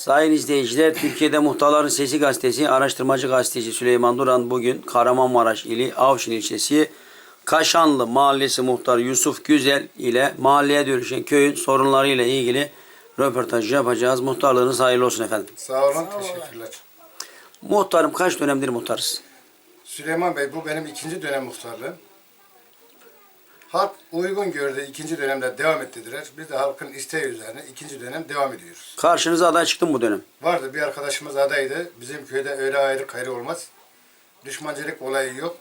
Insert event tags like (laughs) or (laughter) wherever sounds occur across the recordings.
Sayın izleyiciler, Türkiye'de Muhtarların Sesi Gazetesi araştırmacı gazeteci Süleyman Duran bugün Kahramanmaraş ili Avşin ilçesi Kaşanlı Mahallesi muhtarı Yusuf Güzel ile mahalleye dönüşen köyün sorunlarıyla ilgili röportaj yapacağız. Muhtarlığınız hayırlı olsun efendim. Sağ olun, teşekkürler. Muhtarım kaç dönemdir muhtarız? Süleyman Bey, bu benim ikinci dönem muhtarlığım. Halk uygun gördü, ikinci dönemde devam ettirdiler. Biz de halkın isteği üzerine ikinci dönem devam ediyoruz. Karşınıza aday çıktım bu dönem. Vardı bir arkadaşımız adaydı. Bizim köyde öyle ayrı gayrı olmaz. Düşmancılık olayı yok.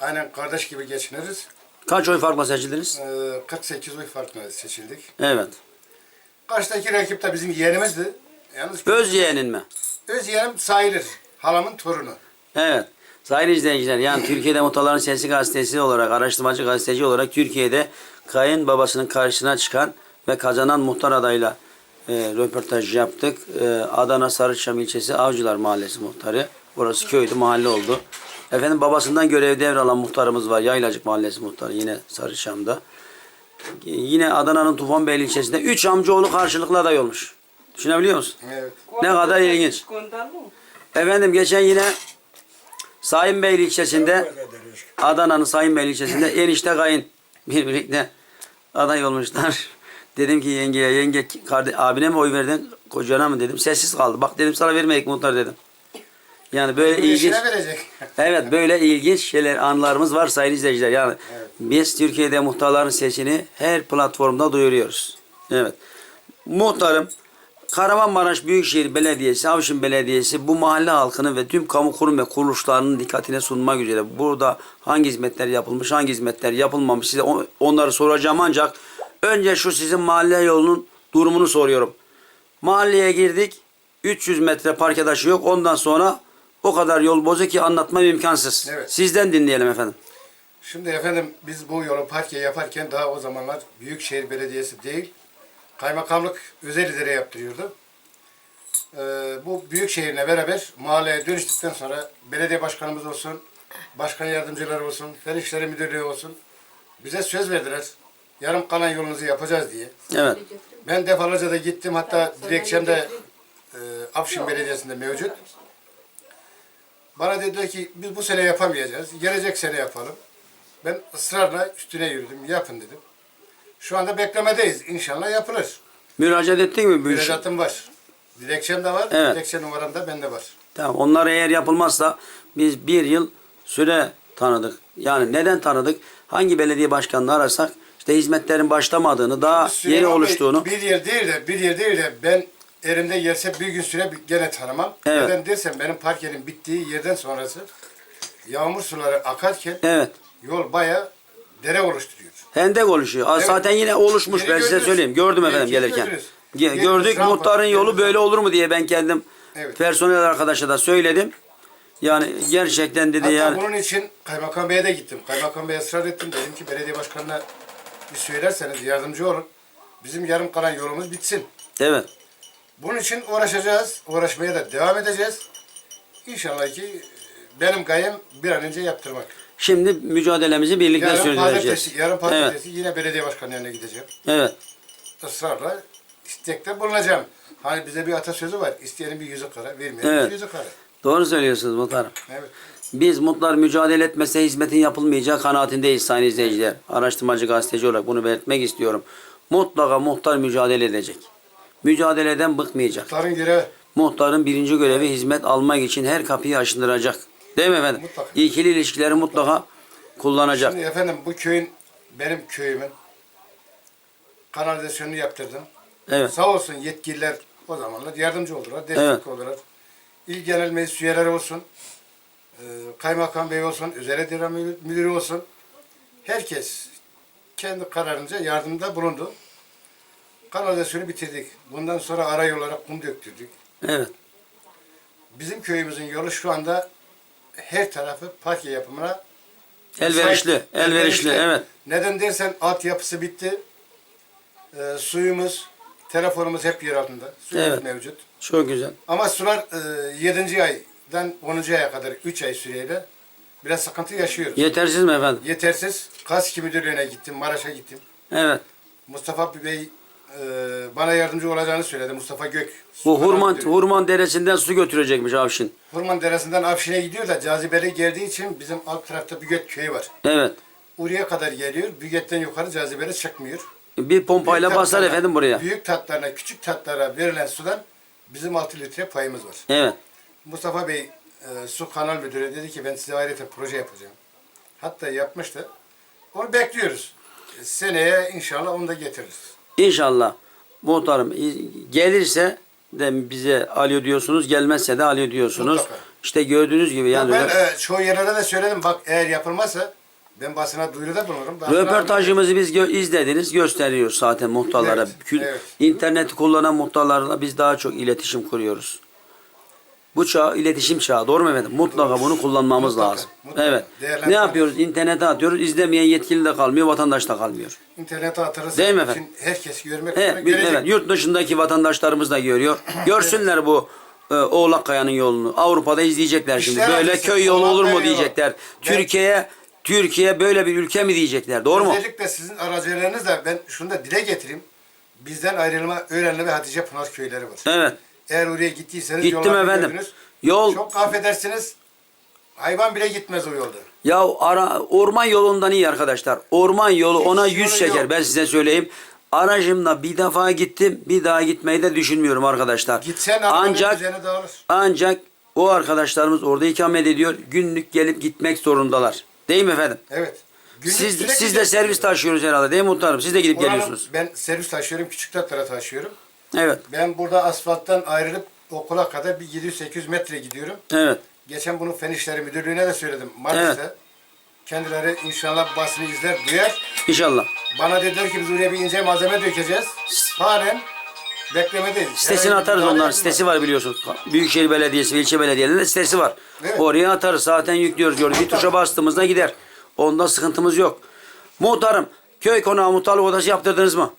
Aynen kardeş gibi geçiniriz. Kaç oy farkla seçildiniz? Ee, 48 oy farkla seçildik. Evet. Karşıdaki rakip de bizim yeğenimizdi. Yalnız Öz yeğenin mi? öz yeğenim sayılır. Halamın torunu. Evet. Sayın izleyiciler yani Türkiye'de Muhtarların Sesi Gazetesi olarak, araştırmacı gazeteci olarak Türkiye'de kayın babasının karşısına çıkan ve kazanan muhtar adayla e, röportaj yaptık. E, Adana Sarıçam ilçesi Avcılar Mahallesi muhtarı. Burası köydü, mahalle oldu. Efendim babasından görev devralan muhtarımız var. Yaylacık Mahallesi muhtarı yine Sarıçam'da. E, Yine Adana'nın Tufanbeyli ilçesinde 3 amcaoğlu karşılıklı aday olmuş. Düşünebiliyor musun? Evet. Ne kadar ilginç. Efendim geçen yine Sayınbeyli ilçesinde Adana'nın Sayınbeyli ilçesinde (laughs) enişte kayın bir birlikte aday olmuşlar. Dedim ki yengeye yenge kardeş, abine mi oy verdin kocana mı dedim. Sessiz kaldı. Bak dedim sana vermeyek muhtar dedim. Yani böyle ilginç. (laughs) Evet böyle ilginç şeyler anılarımız var sayın izleyiciler. Yani Evet. biz Türkiye'de muhtarların sesini her platformda duyuruyoruz. Evet. Muhtarım Kahramanmaraş Büyükşehir Belediyesi, Avşin Belediyesi bu mahalle halkının ve tüm kamu kurum ve kuruluşlarının dikkatine sunmak üzere burada hangi hizmetler yapılmış, hangi hizmetler yapılmamış size onları soracağım ancak önce şu sizin mahalle yolunun durumunu soruyorum. Mahalleye girdik. 300 metre parke taşı yok. Ondan sonra o kadar yol bozuk ki anlatmam imkansız. Evet. Sizden dinleyelim efendim. Şimdi efendim biz bu yolu parke yaparken daha o zamanlar Büyükşehir Belediyesi değil, kaymakamlık özel idare yaptırıyordu. Ee, bu Büyükşehir'le beraber mahalleye dönüştükten sonra belediye başkanımız olsun, başkan yardımcıları olsun, fen işleri müdürlüğü olsun bize söz verdiler. Yarım kalan yolunuzu yapacağız diye. Evet. Ben defalarca da gittim hatta dilekçemde e, Afşin Belediyesi'nde mevcut. Bana dediler ki biz bu sene yapamayacağız. Gelecek sene yapalım. Ben ısrarla üstüne yürüdüm. Yapın dedim. Şu anda beklemedeyiz. İnşallah yapılır. Müracaat ettin mi bu işe? Müracaatım var. Dilekçem de var. Evet. Dilekçe numaram da bende var. Tamam. Onlar eğer yapılmazsa biz bir yıl süre tanıdık. Yani neden tanıdık? Hangi belediye başkanını ararsak işte hizmetlerin başlamadığını, daha yeni Süleyman Bey, oluştuğunu. Bir yer değil de bir yer değil de ben elimde yerse bir gün süre gene tanımam. Evet. Neden dersen benim parkenin bittiği yerden sonrası yağmur suları akarken Evet. yol baya dere oluşturuyor. Hendek oluşuyor. Aa, Evet. Zaten yine oluşmuş Yeni ben size gördünüz. söyleyeyim. Gördüm efendim Yeni gelirken. gördünüz. Ge- Yeni Gördük rampa, muhtarın yolu böyle olur mu diye ben kendim Evet. personel arkadaşa da söyledim. Yani gerçekten dedi Hatta yani. bunun için Kaymakam Bey'e de gittim. Kaymakam Bey'e ısrar ettim. Dedim ki belediye başkanına bir söylerseniz yardımcı olun. Bizim yarım kalan yolumuz bitsin. Evet. Bunun için uğraşacağız. Uğraşmaya da devam edeceğiz. İnşallah ki benim gayem bir an önce yaptırmak. Şimdi mücadelemizi birlikte Yarın sürdüreceğiz. pazartesi, yarın Evet. pazartesi yine belediye başkanı yanına gideceğim. Evet. Israrla istekte bulunacağım. Hani bize bir atasözü var. İsteyenin bir yüzü kara, vermeyenin Evet. bir yüzü kara. Doğru söylüyorsunuz muhtarım. Evet. Biz muhtar mücadele etmese hizmetin yapılmayacağı kanaatindeyiz sayın izleyiciler. Araştırmacı gazeteci olarak bunu belirtmek istiyorum. Mutlaka muhtar mücadele edecek. Mücadeleden bıkmayacak. Muhtarın görevi. Muhtarın birinci görevi hizmet almak için her kapıyı aşındıracak. Değil mi efendim? Mutlaka. İkili ilişkileri mutlaka kullanacak. Şimdi efendim bu köyün, benim köyümün kanalizasyonunu yaptırdım. Evet. Sağ olsun yetkililer o zamanlar yardımcı oldular, destek Evet. oldular. İl Genel Meclis üyeleri olsun, e, Kaymakam Bey olsun, İdare Müdür- Müdürü olsun. Herkes kendi kararınca yardımda bulundu. Kanalizasyonu bitirdik. Bundan sonra ara olarak kum döktürdük. Evet. Bizim köyümüzün yolu şu anda her tarafı parke yapımına Elverişli. müsait, Elverişli. Evet. Neden dersen altyapısı bitti. Ee, suyumuz, telefonumuz hep yer altında. Suyumuz Evet. mevcut. Çok güzel. Ama sular e, 7. aydan 10. aya kadar 3 ay süreyle biraz sıkıntı yaşıyoruz. Yetersiz mi efendim? Yetersiz. Kaski Müdürlüğü'ne gittim, Maraş'a gittim. Evet. Mustafa Bey e, bana yardımcı olacağını söyledi Mustafa Gök. Bu Hurman, Müdürü. Hurman Deresi'nden su götürecekmiş Avşin. Hurman Deresi'nden Afşin'e gidiyor da cazibeli geldiği için bizim alt tarafta Büget köyü var. Evet. Oraya kadar geliyor. Büget'ten yukarı cazibeli çıkmıyor. Bir pompayla Büyük basar efendim buraya. Büyük tatlarına, küçük tatlara verilen sudan bizim 6 litre payımız var. Evet. Mustafa Bey e, su kanal müdürü dedi ki ben size ayrıca proje yapacağım. Hatta yapmıştı. Onu bekliyoruz. E, Seneye inşallah onu da getiririz. İnşallah muhtarım i- gelirse de bize alıyor diyorsunuz. Gelmezse de alıyor diyorsunuz. Mutlaka. İşte gördüğünüz gibi yani ben rö- e, çoğu yerlere de söyledim. Bak eğer yapılmazsa ben basına duyuruda bulunurum. Röportajımızı biz gö- izlediniz gösteriyoruz zaten muhtarlara. Evet, evet. İnterneti kullanan muhtarlarla biz daha çok iletişim kuruyoruz. Bu çağ iletişim çağı doğru mu efendim? Mutlaka bunu kullanmamız Mutlaka, lazım. mutlaka. Evet. Ne yapıyoruz? İnternete atıyoruz. İzlemeyen yetkili de kalmıyor, vatandaş da kalmıyor. İnternete atarız. Değil mi efendim? Bütün herkes görmek Evet, üzere bir- görecek. evet, yurt dışındaki vatandaşlarımız da görüyor. (clears throat) Görsünler bu e, Oğlak Kaya'nın yolunu. Avrupa'da izleyecekler şimdi. İşler Böyle acısı, köy yolu olur mu Kaya yolu. diyecekler. Ben- Türkiye Türkiye böyle bir ülke mi diyecekler. Doğru mu? Özellikle sizin aracılığınızla ben şunu da dile getireyim. Bizden ayrılma Öğrenli ve Hatice Pınar köyleri var. Evet. Eğer oraya gittiyseniz Gittim efendim. gördünüz. Yol Çok affedersiniz. Hayvan bile gitmez o yolda. ya ara, orman yolundan iyi arkadaşlar. Orman yolu Hiç ona yolu yüz çeker. yok. Ben size söyleyeyim. Aracımla bir defa gittim. Bir daha gitmeyi de düşünmüyorum arkadaşlar. Gitsen arabanın Ancak dağılır. ancak o arkadaşlarımız orada ikamet ediyor. Günlük gelip gitmek zorundalar. Değil mi efendim? Evet. Günlük Siz, sürekli siz de servis taşıyoruz herhalde değil mi muhtarım? Siz de gidip Oranın- geliyorsunuz. Ben servis taşıyorum, küçük tatlara taşıyorum. Evet. Ben burada asfalttan ayrılıp okula kadar bir 700-800 metre gidiyorum. Evet. Geçen bunu Fen İşleri Müdürlüğü'ne de söyledim. Mardin'de. Kendileri inşallah basını izler, duyar. İnşallah. Bana dediler ki biz oraya bir ince malzeme dökeceğiz. Halen beklemedeyiz. Sitesini Herhangi bir atarız müdahale onların yapılmaz. sitesi var biliyorsunuz. Büyükşehir Belediyesi ve ilçe belediyelerinde sitesi var. Evet. Oraya atarız zaten yüklüyoruz. Diyor. Bir tuşa bastığımızda gider. Onda sıkıntımız yok. Muhtarım köy konağı muhtarlık odası yaptırdınız mı?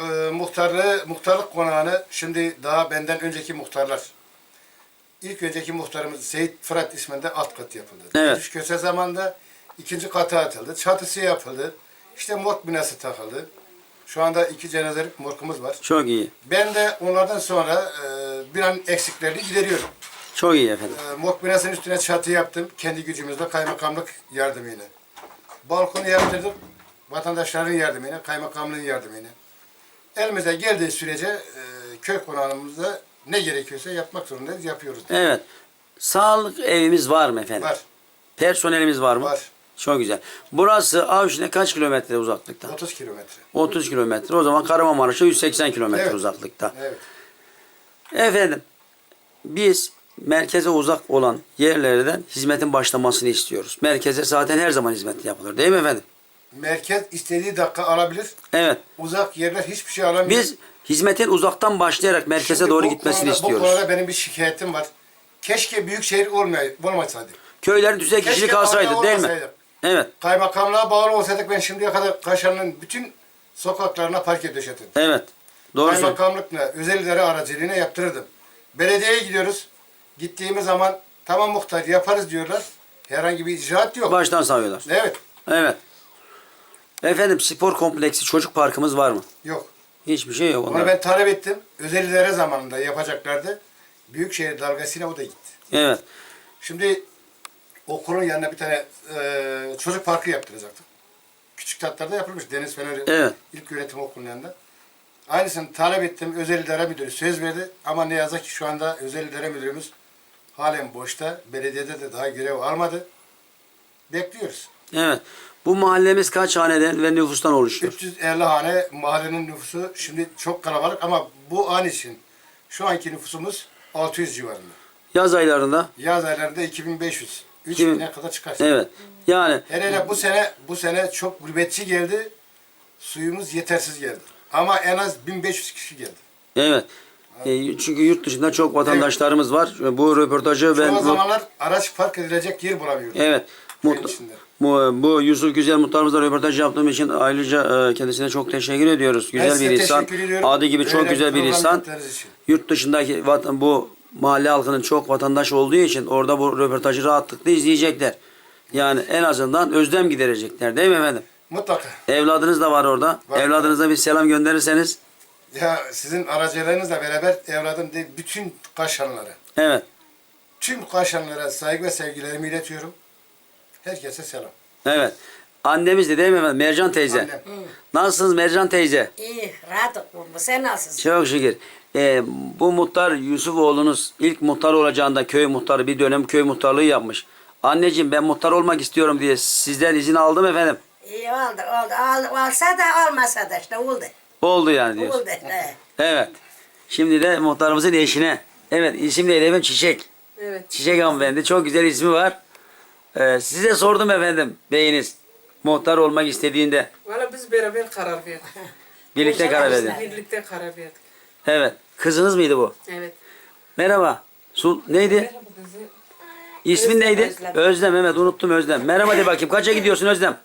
Ee, muhtarlığı, muhtarlık konağını şimdi daha benden önceki muhtarlar. İlk önceki muhtarımız Seyit Fırat isminde alt kat yapıldı. Evet. Üç köse zamanında ikinci katı atıldı. Çatısı yapıldı. İşte morg binası takıldı. Şu anda iki cenazelik morgumuz var. Çok iyi. Ben de onlardan sonra e, bir an eksiklerini gideriyorum. Çok iyi efendim. E, morg binasının üstüne çatı yaptım. Kendi gücümüzle kaymakamlık yardımıyla. Balkonu yaptırdım. Vatandaşların yardımıyla, kaymakamlığın yardımıyla. Elimize geldiği sürece e, köy konağımızda ne gerekiyorsa yapmak zorundayız, yapıyoruz. Evet. Sağlık evimiz var mı efendim? Var, Personelimiz var mı? var. Çok güzel. Burası Avşin'e kaç kilometre uzaklıkta? 30 kilometre. 30 kilometre. O zaman Kahramanmaraş'a 180 kilometre Evet. uzaklıkta. Evet. Efendim biz merkeze uzak olan yerlerden hizmetin başlamasını istiyoruz. Merkeze zaten her zaman hizmet yapılır değil mi efendim? Merkez istediği dakika alabilir. Evet. Uzak yerler hiçbir şey alamıyor. Biz hizmetin uzaktan başlayarak merkeze Şimdi doğru bu gitmesini konuda- istiyoruz. Bu konuda benim bir şikayetim var. Keşke büyük şehir olmay olmasaydı. Köylerin düzey kişilik kalsaydı değil mi? Evet. Kaymakamlığa bağlı olsaydık ben şimdiye kadar Kaşar'ın bütün sokaklarına parke döşetirdim. Evet. Doğru. Kaymakamlıkla, özel idare aracılığıyla yaptırırdım. Belediyeye gidiyoruz. Gittiğimiz zaman tamam muhtar yaparız diyorlar. Herhangi bir icraat yok. Baştan sayıyorlar. Evet. Evet. Efendim spor kompleksi çocuk parkımız var mı? Yok. Hiçbir şey yok. Onu onda. ben talep ettim. Özel idare zamanında yapacaklardı. Büyükşehir dalgasıyla o da gitti. Evet. Şimdi okulun yanına bir tane e, çocuk parkı yaptıracaktık. Küçük tatlarda yapılmış Deniz Feneri Evet. ilk yönetim okulunun yanında. Aynısını talep ettim. Özel idare müdürü söz verdi. Ama ne yazık ki şu anda özel idare müdürümüz halen boşta. Belediyede de daha görev almadı. Bekliyoruz. Evet. Bu mahallemiz kaç haneden ve nüfustan oluşuyor? 350 hane mahallenin nüfusu şimdi çok kalabalık ama bu an için şu anki nüfusumuz 600 civarında. Yaz aylarında Yaz aylarında 2500. 2000 3000'e kadar çıkar. evet. Yani Hele hele bu sene bu sene çok gurbetçi geldi. Suyumuz yetersiz geldi. Ama en az 1500 kişi geldi. evet. E, çünkü yurt dışında çok vatandaşlarımız var. Bu röportajı ben Çoğu zamanlar araç park edilecek yer bulamıyorduk. evet. Mutlu. Bu, bu Yusuf Güzel muhtarımızla röportaj yaptığım için ayrıca e, kendisine çok teşekkür ediyoruz. Güzel bir insan. Adı gibi çok Böyle güzel bir insan. Yurt dışındaki vatan, bu mahalle halkının çok vatandaş olduğu için orada bu röportajı rahatlıkla izleyecekler. Yani en azından özlem giderecekler değil mi efendim? Mutlaka. Evladınız da var orada. Var. Evladınıza bir selam gönderirseniz Ya sizin aracılığınızla beraber evladım değil, bütün Kaşanlılara, Evet. tüm Kaşanlılara saygı ve sevgilerimi iletiyorum. Herkese selam. Evet. Annemiz de değil mi efendim? Mercan teyze. Annem. Nasılsınız Mercan teyze? İyi, rahat bu. Sen nasılsın? Çok şükür. Ee, bu muhtar Yusuf oğlunuz ilk muhtar olacağında köy muhtarı bir dönem köy muhtarlığı yapmış. Anneciğim ben muhtar olmak istiyorum diye sizden izin aldım efendim. İyi oldu, oldu. Ol, olsa da olmasa da işte oldu. Oldu yani diyorsun. Oldu. He. Evet. Şimdi de muhtarımızın eşine. Evet isim neydi efendim? Çiçek. Evet. Çiçek hanımefendi. Çok güzel ismi var. Ee, size sordum efendim beyiniz. Muhtar olmak istediğinde. Valla biz beraber karar verdik. (laughs) Birlikte karar Biz verdin. Birlikte karar verdik. Evet. Kızınız mıydı bu? Evet. Merhaba. Sul neydi? Merhaba kızı. İsmin Özlem, neydi? Özlem. Özlem. Evet unuttum Özlem. Merhaba de bakayım. Kaça gidiyorsun Özlem?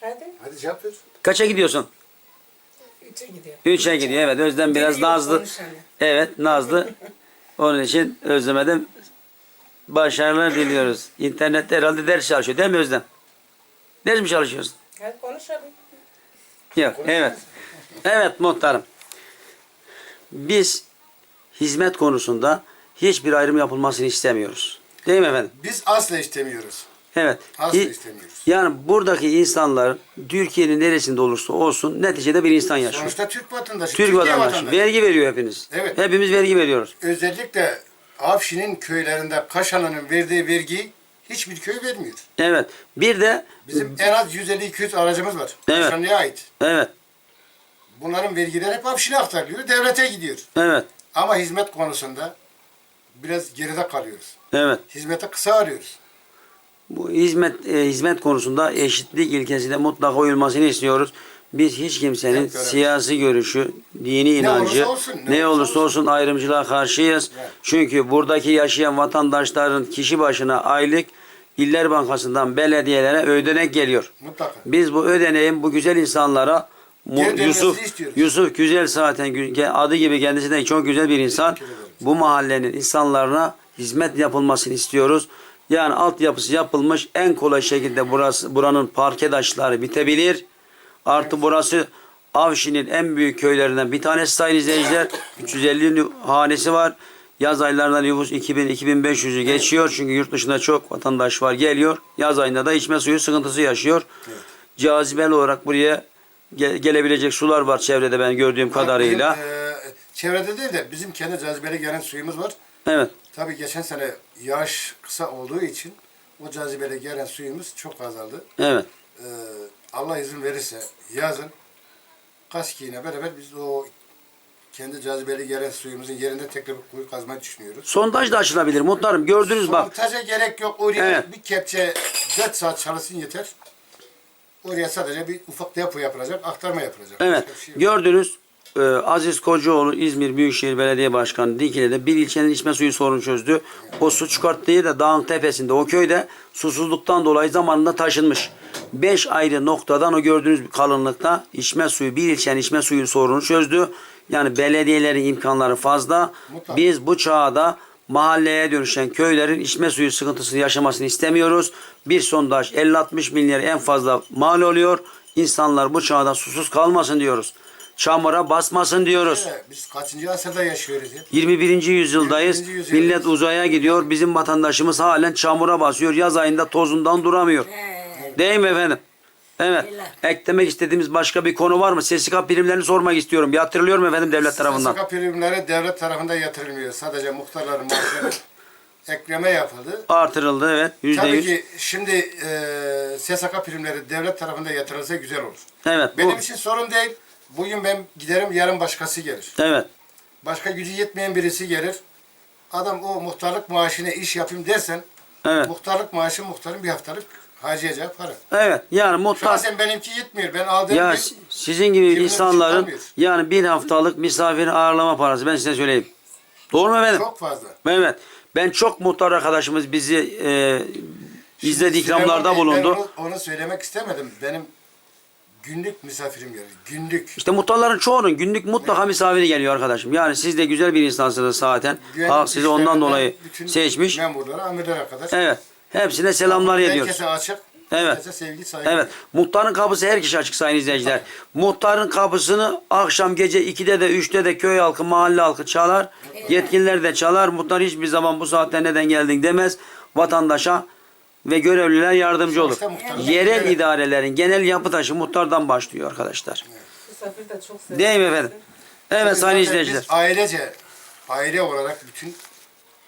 Hadi. Hadi cevap ver. Kaça gidiyorsun? Üçe gidiyor. Üçe gidiyor. Evet Özlem biraz nazlı. Evet nazlı. (laughs) Onun için Özlem'e de başarılar diliyoruz. İnternette herhalde ders çalışıyor değil mi Özlem? Ders mi çalışıyorsun? Hadi konuşalım. Yok. Evet. Evet muhtarım. Biz hizmet konusunda hiçbir ayrım yapılmasını istemiyoruz. Değil mi efendim? Biz asla istemiyoruz. Evet. Asla Hi- istemiyoruz. Yani buradaki insanlar Türkiye'nin neresinde olursa olsun neticede bir insan yaşıyor. Sonuçta Türk vatandaşı. Türk Türkiye vatandaşı. Vergi veriyor hepiniz. Evet. Hepimiz vergi veriyoruz. Özellikle Afşin'in köylerinde Kaşanlı'nın verdiği vergi hiçbir köy vermiyor. Evet. Bir de Bizim en az 150-200 aracımız var. Evet. Kaşanlı'ya ait. evet. Bunların vergileri hep Afşin'e aktarılıyor. Devlete gidiyor. Evet. Ama hizmet konusunda biraz geride kalıyoruz. Evet. Hizmete kısa arıyoruz. Bu hizmet e, hizmet konusunda eşitlik ilkesine mutlaka uyulmasını istiyoruz. Biz hiç kimsenin siyasi görüşü, dini inancı, olursa olsun, ne, ne olursa olsun ayrımcılığa karşıyız. Çünkü buradaki yaşayan vatandaşların kişi başına aylık İller Bankası'ndan belediyelere ödenek geliyor. Mutlaka. Biz bu ödeneğin bu güzel insanlara mu- Geri dönmesini Yusuf istiyoruz. Yusuf güzel zaten gü- adı gibi kendisi de çok güzel bir insan. Teşekkür. Bu mahallenin insanlarına hizmet yapılmasını istiyoruz. Yani altyapısı yapılmış en kolay şekilde burası buranın parke taşları bitebilir. Artı burası Avşin'in en büyük köylerinden bir tanesi sayın izleyiciler. 350 nü- hanesi var. Yaz aylarında nüfus 2000-2500'ü geçiyor. Çünkü yurt dışında çok vatandaş var geliyor. Yaz ayında da içme suyu sıkıntısı yaşıyor. Cazibeli olarak buraya ge- gelebilecek sular var çevrede ben gördüğüm kadarıyla. Bizim, e, çevrede değil de bizim kendi cazibeli gelen suyumuz var. Evet. Tabii geçen sene yağış kısa olduğu için o cazibeli gelen suyumuz çok azaldı. Evet. E, Allah izin verirse yazın Kaski'yle beraber biz o kendi cazibeli gelen suyumuzun yerinde tekrar bir kuyu kazmayı düşünüyoruz. Sondaj da açılabilir muhtarım. Gördünüz bak. Montaja gerek yok. Oraya Evet. bir kepçe 4 saat çalışsın yeter. Oraya sadece bir ufak depo yapılacak, aktarma yapılacak. Evet. Başka bir şey yok. Gördünüz. E, Aziz Kocaoğlu İzmir Büyükşehir Belediye Başkanı Dikili'de bir ilçenin içme suyu sorunu çözdü. O su çıkarttığı da dağın tepesinde o köyde susuzluktan dolayı zamanında taşınmış. Beş ayrı noktadan o gördüğünüz kalınlıkta içme suyu bir ilçenin içme suyu sorunu çözdü. Yani belediyelerin imkanları fazla. Biz bu çağda mahalleye dönüşen köylerin içme suyu sıkıntısını yaşamasını istemiyoruz. Bir sondaj 50-60 milyar en fazla mal oluyor. İnsanlar bu çağda susuz kalmasın diyoruz. Çamura basmasın diyoruz. Evet, Biz kaçıncı asırda yaşıyoruz ya? 21. yüzyıldayız. 21. yüzyıldayız. Millet uzaya gidiyor. Bizim vatandaşımız halen çamura basıyor. Yaz ayında tozundan duramıyor. He. Değil mi efendim? Evet. Eklemek istediğimiz başka bir konu var mı? SSK primlerini sormak istiyorum. Bir hatırlıyor mu efendim devlet tarafından? SSK primleri devlet tarafından yatırılmıyor. Sadece muhtarların (laughs) ekleme yapıldı. Artırıldı evet. %100. Tabii ki şimdi e, SSK primleri devlet tarafından yatırılsa güzel olur. Evet. Bu, Benim için sorun değil. Bugün ben giderim, yarın başkası gelir. evet. Başka gücü yetmeyen birisi gelir. Adam o muhtarlık maaşına iş yapayım dersen, Evet. muhtarlık maaşı muhtarın bir haftalık harcayacağı para. Evet. Yani muhtar Şahsen benimki yetmiyor. Ben aldığım ya bir si- sizin gibi insanların yani bir haftalık misafir ağırlama parası ben size söyleyeyim. Doğru mu efendim? çok fazla. Evet. Ben çok muhtar arkadaşımız bizi e, izledi ikramlarda Bey, bulundu. Ben onu, onu söylemek istemedim. Benim günlük misafirim gelir. Günlük. İşte muhtarların çoğunun günlük mutlaka misafiri geliyor arkadaşım. Yani siz de güzel bir insansınız zaten. Güvenlik Halk sizi ondan dolayı seçmiş. Memurlara, amirlere kadar. Evet. Hepsine selamlar ediyoruz. Herkese açık. Evet. Herkese sevgi saygı. Evet. Muhtarın kapısı her kişi açık sayın izleyiciler. Muhtarın kapısını akşam gece 2'de de 3'te de köy halkı, mahalle halkı çalar. Yetkililer de çalar. Muhtar hiçbir zaman bu saatte neden geldin demez. Vatandaşa ve görevliler yardımcı olur. Yerel Evet. idarelerin genel yapı taşı muhtardan başlıyor arkadaşlar. Misafir de çok seviyor. Değil mi efendim? Evet sayın Zaten izleyiciler. Biz ailece, aile olarak bütün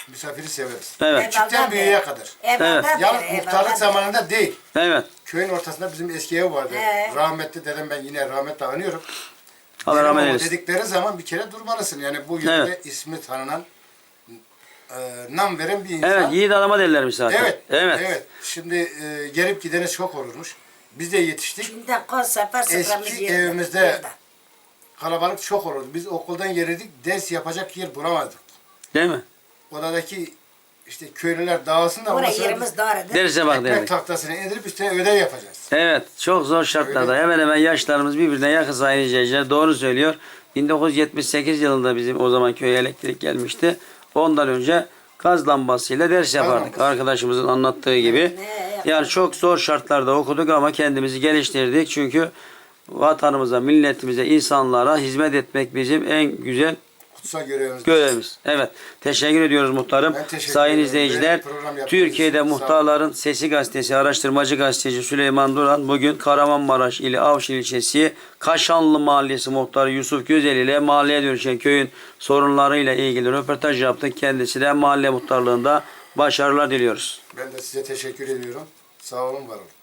misafiri severiz. Evet. Küçükten büyüğe kadar. Evet. Yalnız muhtarlık zamanında değil. Evet. Köyün ortasında bizim eski ev vardı. He. Rahmetli dedem ben yine rahmetle anıyorum. Allah rahmet eylesin. Dedikleri zaman bir kere durmalısın. Yani bu yönde ismi tanınan, e, nam veren bir insan. Evet yiğit adama derlermiş zaten. Evet. Evet. evet. Şimdi e, gelip gidene çok olurmuş. Biz de yetiştik. Şimdi koz sefer sıfırımız Eski yerinde. evimizde kalabalık çok olurdu. Biz okuldan gelirdik, ders yapacak yer bulamazdık. Değil mi? Odadaki işte köylüler dağılsın da ondan sonra yerimiz biz doğrudur. Derse bak ekmek derdik. tahtasını indirip üstüne ödev yapacağız. Evet, çok zor şartlarda. Öyle. Hemen hemen yaşlarımız birbirine yakın sayın izleyiciler. Doğru söylüyor. 1978 yılında bizim o zaman köye elektrik gelmişti. Ondan önce gaz lambasıyla ders yapardık. Arkadaşımızın anlattığı gibi. Yani çok zor şartlarda okuduk ama kendimizi geliştirdik. Çünkü vatanımıza, milletimize, insanlara hizmet etmek bizim en güzel Kutsal görevimiz. görevimiz. Evet. Teşekkür ediyoruz muhtarım. Ben teşekkür Sayın ederim. izleyiciler, Türkiye'de. Muhtarların Sesi Gazetesi araştırmacı gazeteci Süleyman Duran bugün Kahramanmaraş ili Avşin ilçesi Kaşanlı Mahallesi muhtarı Yusuf Güzel ile mahalleye dönüşen köyün sorunlarıyla ilgili röportaj yaptık. Kendisi de mahalle muhtarlığında başarılar diliyoruz. Ben de size teşekkür ediyorum. Sağ olun, var olun.